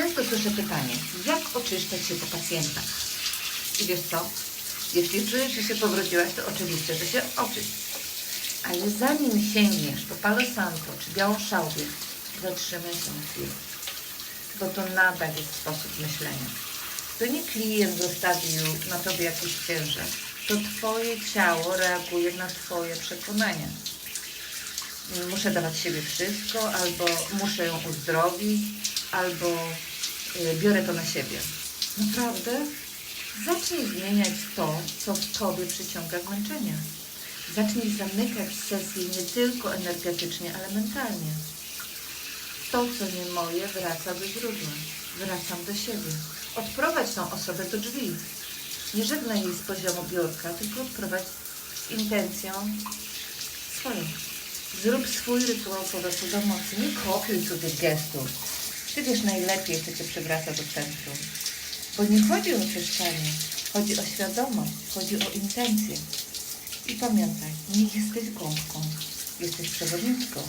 Często słyszę pytanie, jak oczyszczać się po pacjentach? I wiesz co? Jeśli czujesz, że się powróciłaś, to oczywiście, że się oczyść. Ale zanim sięgniesz po Palo Santo czy białą szałwię, zatrzymaj się na chwilę. Bo to nadal jest sposób myślenia. To nie klient zostawił na tobie jakiś ciężar. To twoje ciało reaguje na twoje przekonania. Muszę dawać siebie wszystko, albo muszę ją uzdrowić, albo biorę to na siebie. Naprawdę? Zacznij zmieniać to, co w tobie przyciąga zmęczenie. Zacznij zamykać sesję nie tylko energetycznie, ale mentalnie. To, co nie moje, wraca do źródła. Wracam do siebie. Odprowadź tą osobę do drzwi. Nie żegnaj jej z poziomu biurka, tylko odprowadź z intencją swoją. Zrób swój rytuał powrotu do mocy. Nie kopiuj cudzych gestów. Ty wiesz najlepiej, co cię przywraca do centrum. Bo nie chodzi o oczyszczanie, chodzi o świadomość, chodzi o intencję. I pamiętaj, nie jesteś gąbką, jesteś przewodniczką.